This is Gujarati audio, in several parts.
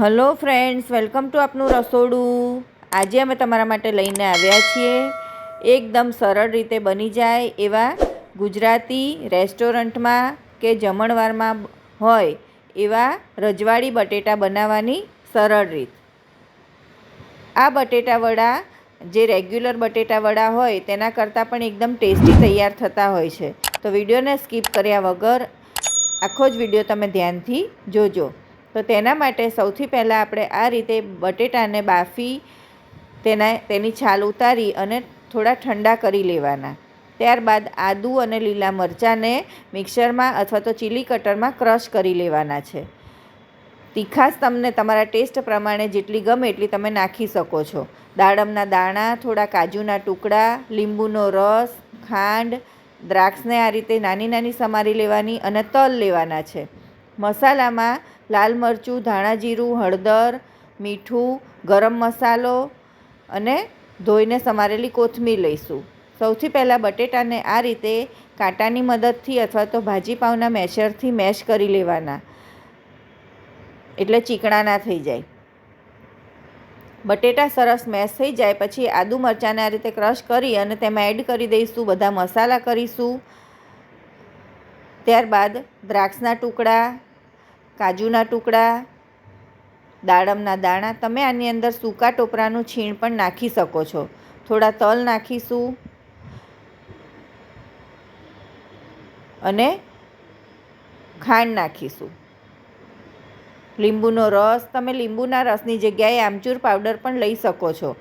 હલો ફ્રેન્ડ્સ, વેલકમ ટુ આપનું રસોડું. આજે અમે તમારા માટે લઈને આવ્યા છીએ. એકદમ સરળ રીતે બની જાય એવા ગુજરાતી રેસ્ટોરન્ટમાં કે જમણવારમાં હોય એવા રજવાડી બટેટા બનાવવાની સરળ રીત. આ બટેટા વડા, જે રેગ્યુલર બટેટા વડા હોય, તેના કરતાં પણ એકદમ ટેસ્ટી તૈયાર થતા હોય છે. તો વિડીયોને સ્કીપ કર્યા વગર આખો જ વીડિયો તમે ધ્યાનથી જોજો. તો તેના માટે સૌથી પહેલાં આપણે આ રીતે બટેટાને બાફી તેના, તેની છાલ ઉતારી અને થોડા ઠંડા કરી લેવાના. ત્યારબાદ આદુ અને લીલા મરચાંને મિક્સરમાં અથવા તો ચીલી કટરમાં ક્રશ કરી લેવાના છે. તીખાશ તમને તમારા ટેસ્ટ પ્રમાણે જેટલી ગમે એટલી તમે નાખી શકો છો. દાડમના દાણા, થોડા કાજુના ટુકડા, લીંબુનો રસ, ખાંડ, દ્રાક્ષને આ રીતે નાની નાની સમારી લેવાની અને તલ લેવાના છે. મસાલામાં લાલ મરચું, ધાણા જીરું, હળદર, મીઠું, ગરમ મસાલો અને ધોઈને સમારેલી કોથમીર લઈશું. સૌથી પહેલાં બટેટાને આ રીતે કાંટાની મદદથી અથવા તો ભાજી મેશરથી મેશ કરી લેવાના. એટલે ચીકણા ના થઈ જાય. બટેટા સરસ મેશ થઈ જાય, પછી આદુ મરચાંને આ રીતે ક્રશ કરી અને તેમાં એડ કરી દઈશું, બધા મસાલા કરીશું. ત્યારબાદ દ્રાક્ષના ટુકડા કાજુના ટુકડા, દાડમના દાણા, તમે આની અંદર સૂકા ટોપરાનું છીણ પણ નાખી શકો છો. થોડા તલ નાખીશું અને ખાંડ નાખીશું. લીંબુનો રસ, તમે લીંબુના રસની જગ્યાએ આમચૂર પાવડર પણ લઈ શકો છો.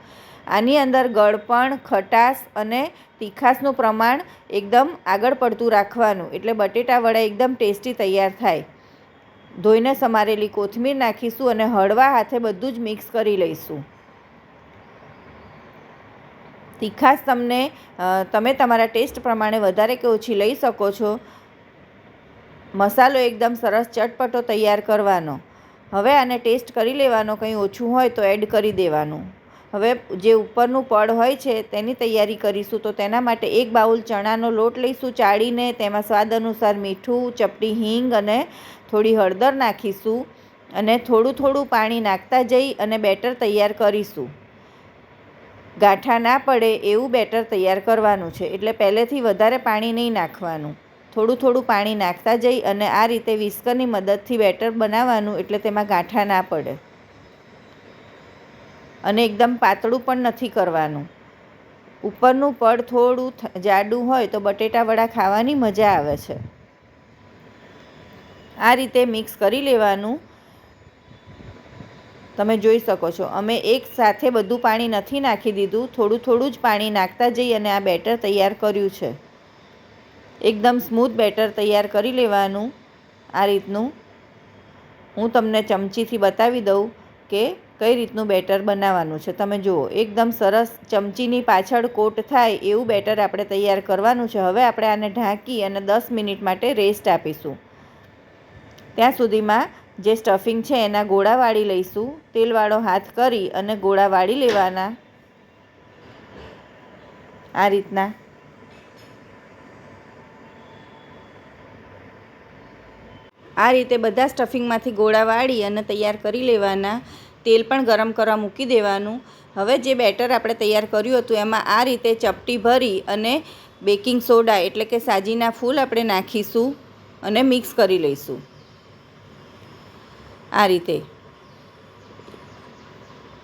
આની અંદર ગળપણ ખટાશ અને તીખાશનું પ્રમાણ એકદમ આગળ પડતું રાખવાનું. એટલે બટેટા વડા એકદમ ટેસ્ટી તૈયાર થાય. ધોઈને સમારેલી કોથમીર નાખીશું અને હળવા હાથે બધું જ મિક્સ કરી લઈશું. તીખાશ તમને તમે તમારા ટેસ્ટ પ્રમાણે વધારે કે ઓછી લઈ શકો છો. મસાલો એકદમ સરસ ચટપટો તૈયાર કરવાનો. હવે આને ટેસ્ટ કરી લેવાનો, કંઈ ઓછું હોય તો એડ કરી દેવાનું. હવે જે ઉપરનું પડ હોય છે તેની તૈયારી કરીશું. તો તેના માટે એક બાઉલ ચણાનો લોટ લઈશું ચાળીને, તેમાં સ્વાદ અનુસાર મીઠું, ચપટી હિંગ અને થોડી હળદર નાખીશું અને થોડું થોડું પાણી નાખતા જઈ અને બેટર તૈયાર કરીશું. ગાંઠા ના પડે એવું બેટર તૈયાર કરવાનું છે, એટલે પહેલેથી વધારે પાણી નહીં નાખવાનું. થોડું થોડું પાણી નાખતા જઈ અને આ રીતે વિસ્કરની મદદથી બેટર બનાવવાનું, એટલે તેમાં ગાંઠા ના પડે. અને એકદમ પાતળું પણ નથી કરવાનું. ઉપરનું પડ થોડું જાડું હોય તો બટેટાવડા ખાવાની મજા આવે છે. આ રીતે મિક્સ કરી લેવાનું. તમે જોઈ શકો છો, અમે એક સાથે બધું પાણી નથી નાખી દીધું, થોડું થોડું જ પાણી નાખતા જઈ અને આ બેટર તૈયાર કર્યું છે. એકદમ સ્મૂથ બેટર તૈયાર કરી લેવાનું આ રીતનું. હું તમને ચમચીથી બતાવી દઉં કે કઈ રીતનું બેટર બનાવવાનું છે? તમે જુઓ, એકદમ સરસ ચમચીની પાછળ કોટ થાય એવું બેટર આપણે તૈયાર કરવાનું છે. હવે આપણે આને ઢાંકી અને દસ મિનિટ માટે રેસ્ટ આપીશું. ત્યાં સુધીમાં જે સ્ટફિંગ છે એના ગોળા વાળી લઈશું. તેલવાળો હાથ કરી અને ગોળા વાળી લેવાના. આ રીતના. આ રીતે બધા સ્ટફિંગમાંથી ગોળા વાળી અને તૈયાર કરી લેવાના. તેલ પણ ગરમ કરવા મૂકી દેવાનું. હવે જે બેટર આપણે તૈયાર કર્યું હતું, એમાં આ રીતે ચપટી ભરી અને બેકિંગ સોડા એટલે કે સાજીના ફૂલ આપણે નાખીશું અને મિક્સ કરી લઈશું. આ રીતે.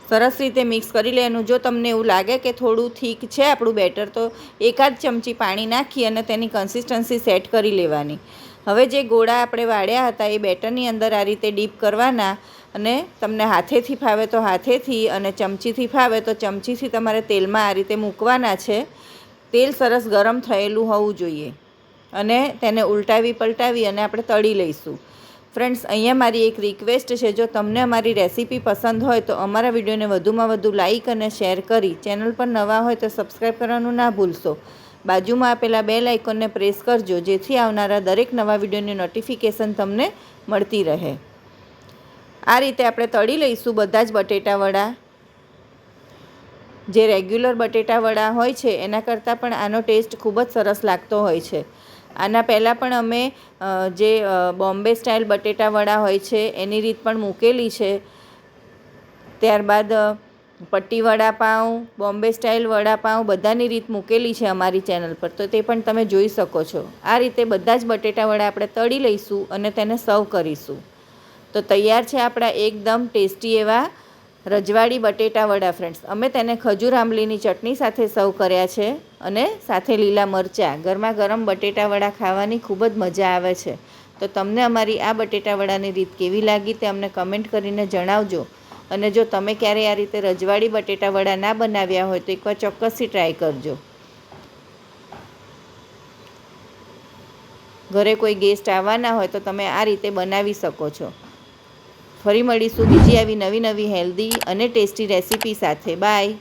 સરસ રીતે મિક્સ કરી લેવાનું. જો તમને એવું લાગે કે થોડું થીક છે આપણું બેટર, તો એકાદ ચમચી પાણી નાખી અને તેની કન્સિસ્ટન્સી સેટ કરી લેવાની. હવે જે ગોળા આપણે વાળ્યા હતા એ બેટરની અંદર આ રીતે ડીપ કરવાના અને તમને હાથેથી ફાવે તો હાથેથી અને ચમચીથી ફાવે તો ચમચીથી તમારે તેલમાં આ રીતે મૂકવાના છે. તેલ સરસ ગરમ થયેલું હોવું જોઈએ અને તેને ઉલટાવી પલટાવી અને આપણે તળી લઈશું. ફ્રેન્ડ્સ, અહીંયા મારી એક રિક્વેસ્ટ છે, જો તમને અમારી રેસીપી પસંદ હોય તો અમારા વિડીયોને વધુમાં વધુ લાઇક અને શેર કરી ચેનલ પર નવા હોય તો સબસ્ક્રાઈબ કરવાનું ના ભૂલશો. બાજુમાં આપેલા બે લાઇકોનને પ્રેસ કરજો, જેથી આવનારા દરેક નવા વિડીયોની નોટિફિકેશન તમને મળતી રહે. આ રીતે આપણે તળી લઈશું બધા જ બટેટાવડા જે રેગ્યુલર બટેટાવડા હોય છે, એના કરતાં પણ આનો ટેસ્ટ ખૂબ જ સરસ લાગતો હોય છે. આના પહેલાં પણ અમે જે બોમ્બે સ્ટાઇલ બટેટાવડા હોય છે, એની રીત પણ મૂકેલી છે. ત્યારબાદ પટ્ટી વડાપાઉં, બોમ્બે સ્ટાઇલ વડાપાઉં બધાની રીત મૂકેલી છે અમારી ચેનલ પર. તો તે પણ તમે જોઈ શકો છો. આ રીતે બધા જ બટેટા વડા આપણે તળી લઈશું અને તેને સર્વ કરીશું. તો તૈયાર છે આપણા એકદમ ટેસ્ટી એવા રજવાડી બટેટા વડા ફ્રેન્ડ્સ અમે તેને ખજૂર આંબલીની ચટણી સાથે સર્વ કર્યા છે અને સાથે લીલા મરચાં. ગરમા ગરમ બટેટા વડા ખાવાની ખૂબ જ મજા આવે છે. તો તમને અમારી આ બટેટા વડાની રીત કેવી લાગી તે અમને કમેન્ટ કરીને જણાવજો. અને જો તમે ક્યારે આ રીતે રજવાડી બટેટા વડા ના બનાવ્યા હોય તો એકવાર ચોક્કસથી ટ્રાય કરજો. ઘરે કોઈ ગેસ્ટ આવવાના હોય તો તમે આ રીતે બનાવી શકો છો. ફરી મળીશું બીજી આવી નવી નવી હેલ્ધી અને ટેસ્ટી રેસીપી સાથે. બાય